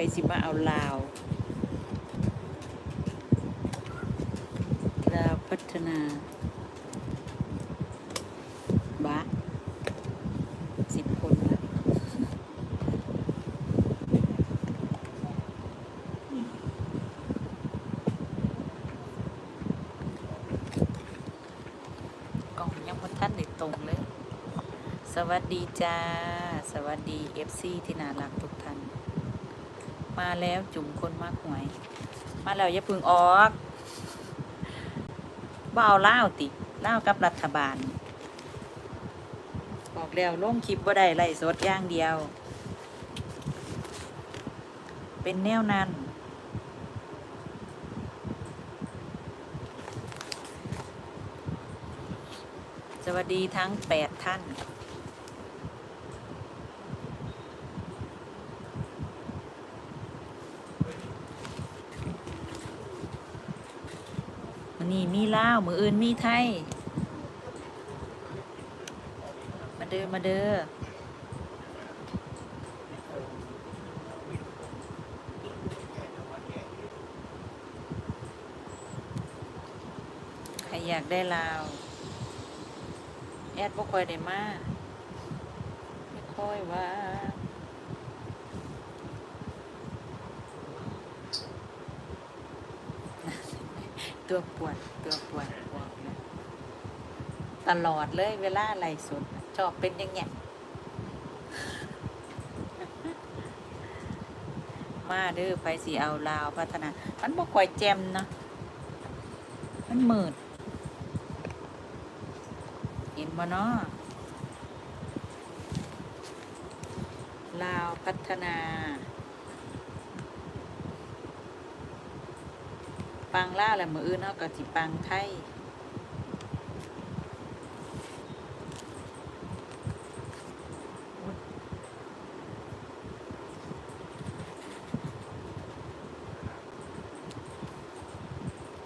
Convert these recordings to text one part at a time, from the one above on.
ไปสิมาเอาลาว ลาวพัฒนาบะสิบคนละกล่องยังบ่ทันได้ตรงเลย สวัสดีจ้า สวัสดี FC ที่น่ารักทุกท่าน มาแล้วจุ่มคนมากหวย มาแล้วอย่าพึ่งออกบ่เอาล่าติเล่ากับรัฐบาล บอกแล้วลงคลิปบ่าได้ไล่สดอย่างเดียว เป็นแนวนั้นสวัสดีทั้งแปดท่าน นี้มีลาวมืออื่นมีไทย มาเด้อมาเด้อใครอยากได้ลาว แอดบ่ค่อยได้มาไม่ค่อยว่า ตัวปวดตัวปวดบอกเลยตลอดเลยเวลาไหลฟ์สดชอบเป็นอย่างเงี้ยมาเด้อไปสีเอาลาวพัฒนา มันบ่ค่อยแจมนะมันมืดเห็นบ่เนาะลาวพัฒนา ปังล่าแหละมืออื่นเนาะก็สิปังไทย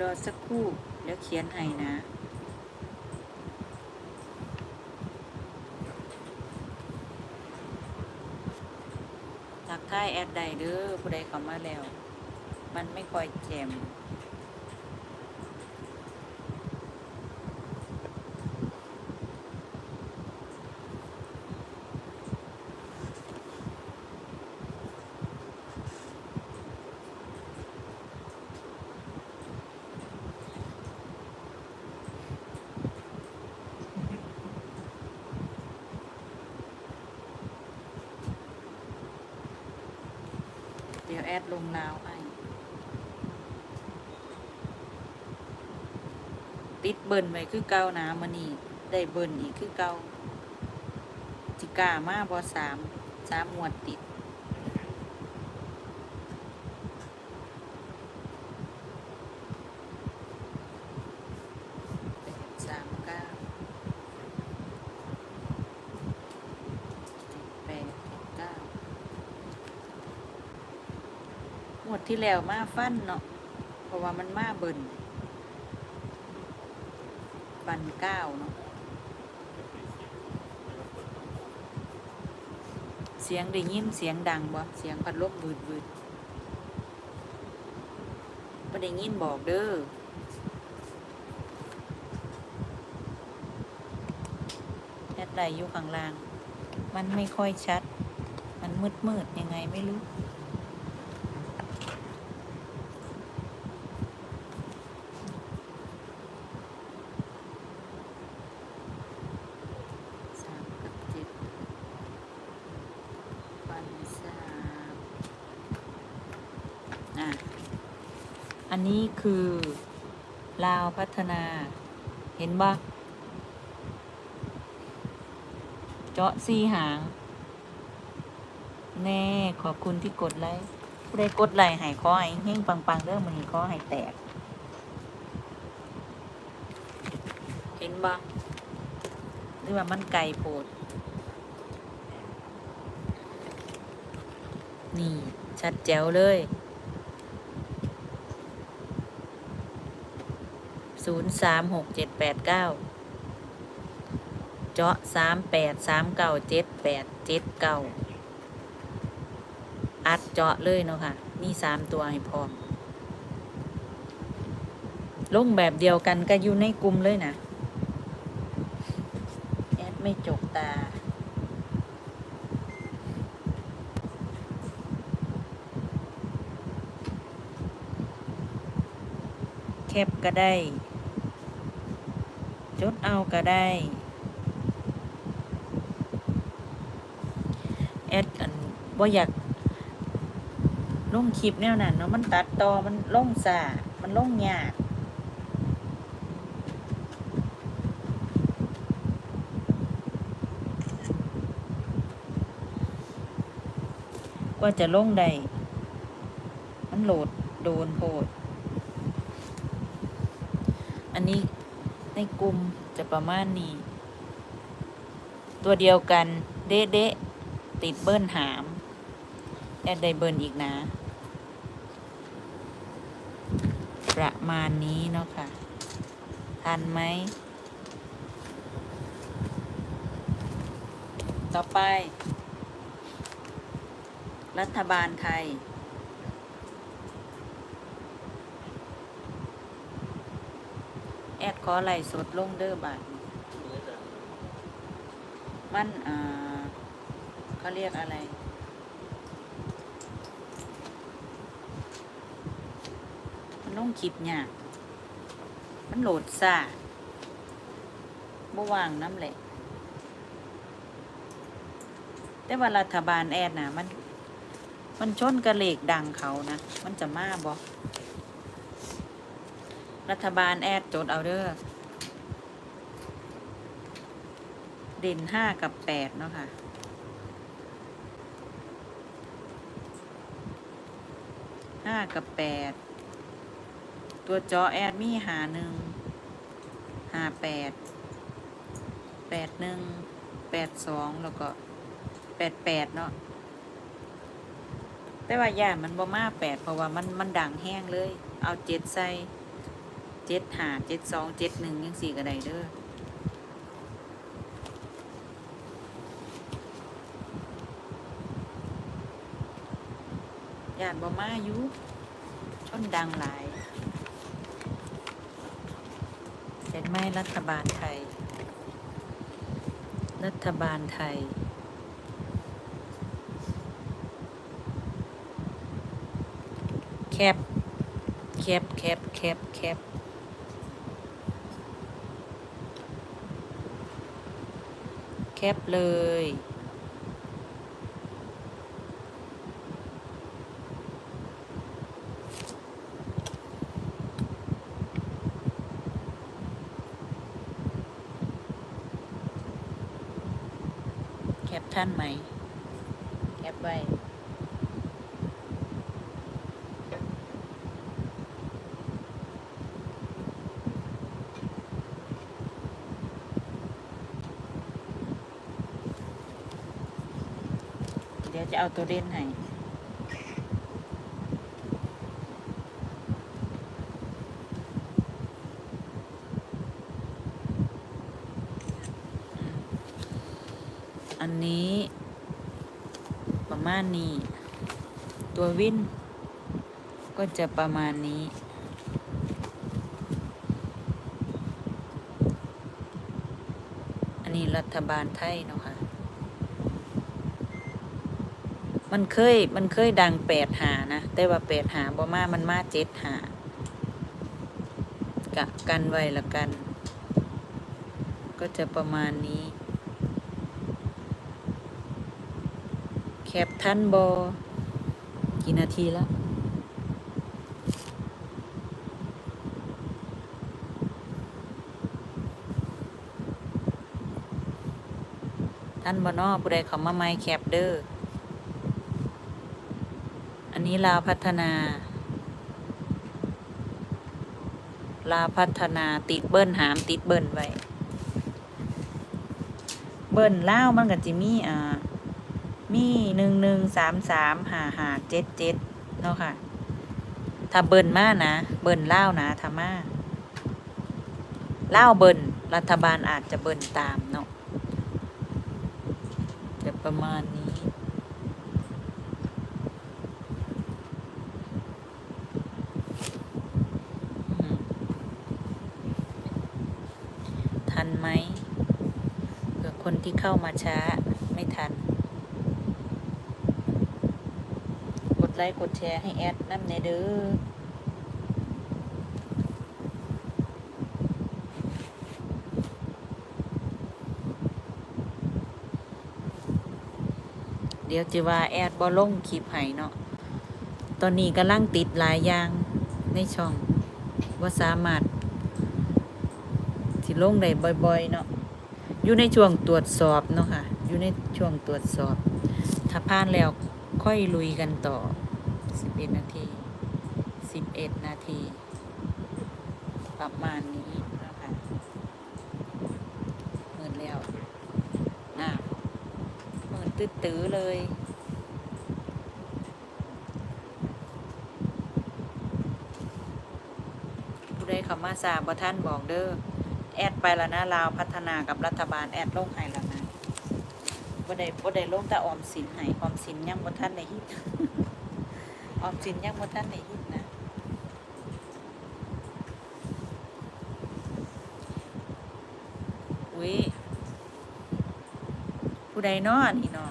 รอสักครู่แล้วเขียนให้นะทักทายแอดใดเด้อผู้ใดเข้ามาแล้ว มันไม่ค่อยแจ่ม แอดลงลาวไอ้ติดเบิร์นไว้คือเก้านะมันนี่ได้เบิร์นอีกคือเก้าจิก้ามาบอสามสามหมวดติด สามเก้าแปดเก้าหมวด ที่แล้วมาฟันเนาะเพราะว่ามันมาเบิ่นปันเก้าเนาะเสียงได้ยินเสียงดังบ่เสียงพัดลมบืดบืดบ่ได้ยินบอกเด้อแอดไดอยู่ข้างล่าง มันไม่ค่อยชัด มันมืดมืดยังไงไม่รู้ สามกับเจ็ดปันสามอะ อันนี้คือลาวพัฒนา เห็นบ่เจาะซีหาง แน่ ขอบคุณที่กดไลค์ผู้ใดกดไลค์ให้ขอให้เฮงปังๆเด้องมันนี้ขอให้แตก เห็นบ่หรือว่ามันไกลโพด นี่ ชัดแจ๋วเลย ศูนย์สามหกเจ็ดแปดเก้าเจาะสามแปดสามเก้าเจ็ดแปดเจ็ดเก้าอัดเจาะเลยเนาะค่ะ มีสามตัวให้พร้อมลงแบบเดียวกันก็อยู่ในกลุ่มเลยนะ แอดไม่จกตา แคปก็ได้ จดเอาก็ได้ แอดอันบ่าอยากลงคลิปแนวนั้นเนาะมันตัดต่อมันลงสามันลงยากกว่าจะลงได้ มันโหลดโดนโพด อันนี้ ในกลุ่มจะประมาณนี้ ตัวเดียวกันเด๊ะเดะติดเบิ้ลหาม แอดไดเบิ้ลอีกนะ ประมาณนี้เนาะค่ะ ทันไหม ต่อไป รัฐบาลไทย แอ ดขอไหลสดลงเด้อบาทมันอ่าเขาเรียกอะไรมันลงคลิปยากมันโหลดซ่าบ่ว่างน้ำแหละแต่ว่ารัฐบาลแอดนะมัน มันชนกระเลกดังเขานะ มันจะมาบอ รัฐบาลแอดโจดเอาเด้อเด่นห้ากับแปดเนาะค่ะ ห้ากับแปด ตัวจอแอดมีหาหนึ่ง หาแปด แปดหนึ่ง แปดสองแล้วก็แปดแปดเนาะ แต่ว่าย่ามันบ่มาแปดเพราะว่ามันมันดังแห้งเลย เอาเจ็ดใส่ เจ็ดหาเจ็ดสองเจ็ดหนึ่งยังสี่ก็ได้เด้อย่านบ่มาอยู่ชนดังหลายเห็นไหมรัฐบาลไทย รัฐบาลไทยแคบแคบแคบแคบแคบ แคบเลย แคปท่านไหม แคปไว้ จะเอาตัวเด่นให้อันนี้ ประมาณนี้ ตัววินก็จะประมาณนี้ อันนี้รัฐบาลไทยเนาะค่ะ มันเคยมันเคยดังแปดหานะ แต่ว่าแปดหาบ่มามันมาเจ็ดหากะกันไว้ละกัน ก็จะประมาณนี้ แคปทันบอกี่นาทีแล้วท่านบอนอผู้ใดเขามาไม่แคปเดอร์ อันนี้ลาวพัฒนา ลาวพัฒนาติดเบิ้ลหามติดเบิ้ลไว้ เบิ้ลล่ามันก็จะมีอ่ามีหนึ่งหนึ่งสามสามหาหาเจ็ดเจ็ดเนาะค่ะ ถ้าเบิ้ลมานะ เบิ้ลล่านะถ้ามาเล่าเบิ้ลรัฐบาลอาจจะเบิ้ลตามเนาะจะประมาณนี้ คน ที่เข้ามาช้าไม่ทัน กดไลค์กดแชร์ให้แอดน้ำเนเด้อเดี๋ยวจะว่าแอดบอลงคลิปให้เนาะ ตอนนี้กำลังติดหลายอย่างในช่อง ว่าสามารถสิลงได้บ่อยๆเนาะ อยู่ในช่วงตรวจสอบเนาะค่ะ อยู่ในช่วงตรวจสอบ ถ้าผ่านแล้วค่อยลุยกันต่อ 11 นาที 11 นาที ประมาณนี้นะคะหมื่นแล้วน่ะหมื่นตื้อๆเลยผู้ใดเขามาสาบท่านบอกเด้อ แอดไปแล้วนะลาวพัฒนากับรัฐบาลแอดโลงให้แล้วนะบ่ได้บ่ได้ลงแต่ออมสินให้ออมสินยังบ่ทันได้ฮิตออมสินยังบ่ทันได้ฮิตนะอุ้ยผู้ใดนาะนี่เนาะ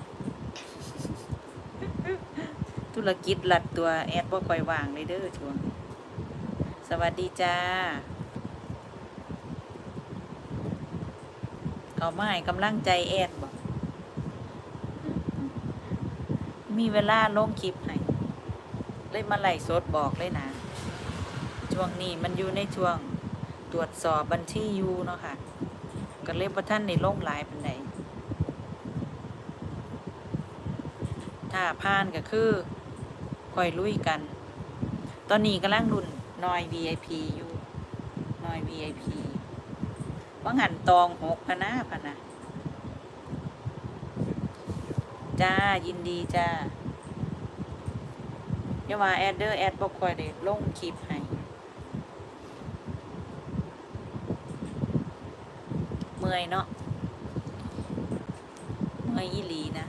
ธุรกิจหลัดตัวแอดบ่ค่อยว่างเลยเด้อช่วงนี้สวัสดีจ้า เขามาให้กำลังใจแอดบอกมีเวลาลงคลิปให้เลยมาไล่สดบอกเลยนะ ช่วงนี้มันอยู่ในช่วงตรวจสอบบัญชีอยู่เนาะค่ะก็เลยประท่านในโลงหลายปันใดถ้าผ่านก็คือคอยลุยกัน ตอนนี้กำลังรุ่นนอย VIP อยู่นอย VIP ว่างันตองหกพะนะพะนะจ้ายินดีจ้าอย่าว่าแอดเดอร์แอดบอกคอยได้ลงคลิปให้เมื่อยเนาะเมื่อยอีหลีนะ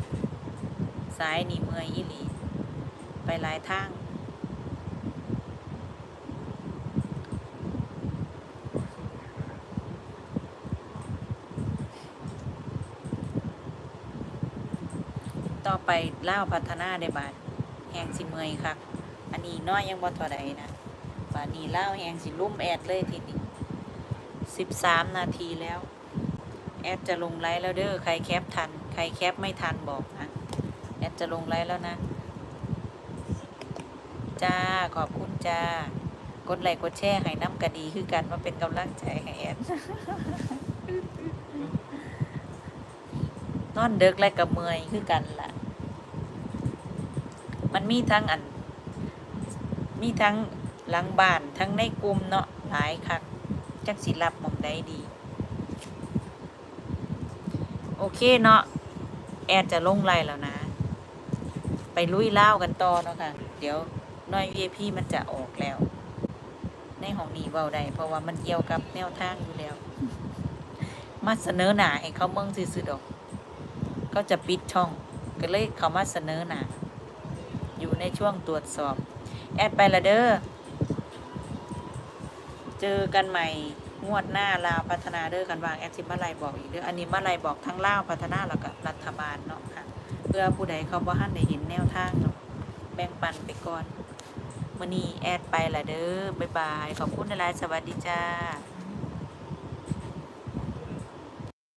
สายนี่เมื่อยอีหลี ไปหลายทาง ต่อ ไปเล่าพัฒนาได้บาทแหงสิเมยค่ะ อันนี้น้อยยังบ่เท่าใดนะบาดนี้เล่าแหงสิลุ่มแอดเลยทีนี้สิบสามนาทีแล้ว แอดจะลงไลฟ์แล้วเด้อใครแคปทัน ใครแคปไม่ทันบอกนะ แอดจะลงไลฟ์แล้วนะ จ้าขอบคุณจ้ากดไลค์กดแชร์ให้น้ำกระดีคือกันมาเป็นกำลังใจให้แอดนอนเดึกและกับเมยคือกันล่ะ มันมีทั้งอัน มีทั้งหลังบ้านทั้งในกลุ่มเนาะหลายคักจักสิรับมองได้ดี โอเคเนาะแอดจะลงไล่แล้วนะ ไปลุยเล่ากันต่อเนาะค่ะ เดี๋ยวน้อย VIP มันจะออกแล้ว ในห้องนี้เบาได้เพราะว่ามันเกี่ยวกับแนวทางอยู่แล้ว มาเสนอหนาให้เขาเมืองซื่อดอก ก็จะปิดช่อง ก็เลยเขามาเสนอหนา ในช่วงตรวจสอบ แอดไปละเด้อ เจอกันใหม่งวดหน้าลาวพัฒนาเด้อกันวางแอดสิมาไลยบอกอีกเด้ออันนี้มาไลยบอกทั้งลาวพัฒนาแล้วก็รัฐบาลเนาะค่ะ เพื่อผู้ใดเขาบ่ทันได้เห็นแนวทางเนาะแบ่งปันไปก่อนมื้อนี้แอดไปละเด้อบ๊ายบาย ขอบคุณหลายสวัสดีจ้า